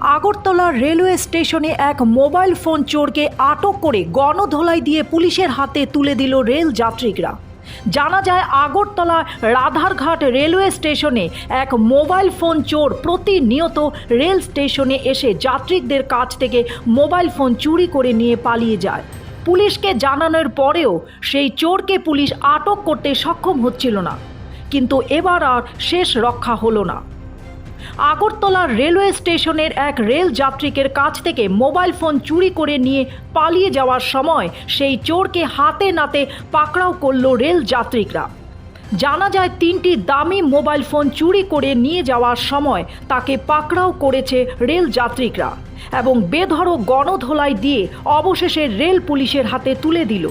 Agartala railway স্টেশনে এক mobile phone চোরকে আটক করে গণধোলাই দিয়ে পুলিশের হাতে তুলে দিল রেল যাত্রীরা জানা যায়, আগরতলা রাধারঘাট রেলওয়ে স্টেশনে এক মোবাইল ফোন চোর প্রতিনিয়ত রেল স্টেশনে এসে যাত্রীদের কাছ থেকে মোবাইল ফোন চুরি করে নিয়ে পালিয়ে যায়। পুলিশকে জানানোর পরেও সেই চোরকে পুলিশ আটক করতে সক্ষম হচ্ছিল না। কিন্তু এবার আর শেষ রক্ষা হলো না। আগরতলা রেলওয়ে স্টেশনের এক রেল যাত্রীকের কাছ থেকে মোবাইল ফোন চুরি করে নিয়ে পালিয়ে যাওয়ার সময় সেই চোরকে হাতে নাতে পাকড়াও করল রেল যাত্রীরা জানা যায়, তিনটি দামি মোবাইল ফোন চুরি করে নিয়ে যাওয়ার সময় তাকে পাকড়াও করেছে রেল যাত্রীরা এবং বেধড়ক গণধোলাই দিয়ে অবশেষে রেল পুলিশের হাতে তুলে দিল।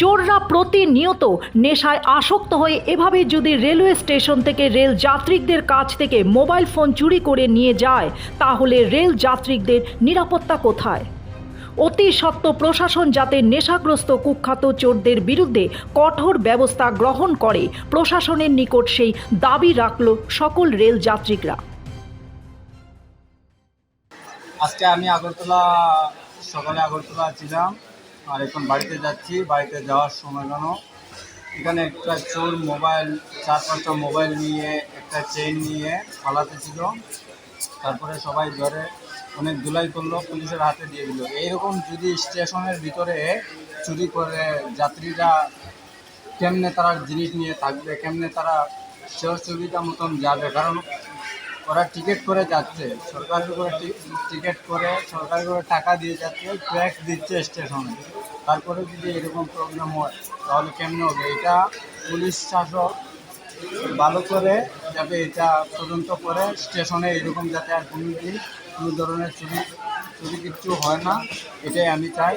চোররা প্রতিনিয়ত নেশায় আসক্ত হয়ে এভাবে যদি রেলওয়ে স্টেশন থেকে রেল যাত্রীদের কাছ থেকে মোবাইল ফোন চুরি করে নিয়ে যায়, তাহলে রেল যাত্রীদের নিরাপত্তা কোথায়? অতি সত্ত্ব প্রশাসন যাতে নেশাগ্রস্ত কুখ্যাত চোরদের বিরুদ্ধে কঠোর ব্যবস্থা গ্রহণ করে, প্রশাসনের নিকট সেই দাবি রাখল সকল রেল যাত্রীরা আজকে আমি আগরতলা, সকালে আগরতলা ছিলাম। আর এখন বাড়িতে যাচ্ছি, বাড়িতে যাওয়ার সময় কেন এখানে একটা চোর মোবাইল, চার পাঁচটা মোবাইল নিয়ে, একটা চেইন নিয়ে পালাতে ছিল। তারপরে সবাই ধরে, অনেক ধুলাই করল, পুলিশের হাতে দিয়ে দিল। এইরকম যদি স্টেশনের ভিতরে চুরি করে যাত্রীরা, কেমনে তারা জিনিস নিয়ে থাকবে, কেমনে তারা সুবিধা মতন যাবে? কারণ ওরা টিকিট করে যাচ্ছে। সরকারের করে টিকিট করে, সরকার করে টাকা দিয়ে যাচ্ছে ট্যাক্স দিচ্ছে স্টেশনে তারপরে যদি এরকম প্রবলেম হয়, তাহলে কেমনে হবে? এটা পুলিশ শাসক ভালো করে যাতে এটা তদন্ত করে স্টেশনে এরকম যাতে আর কোনো দিন কোনো ধরনের চুরি চুরি কিচ্ছু হয় না, এটাই আমি চাই।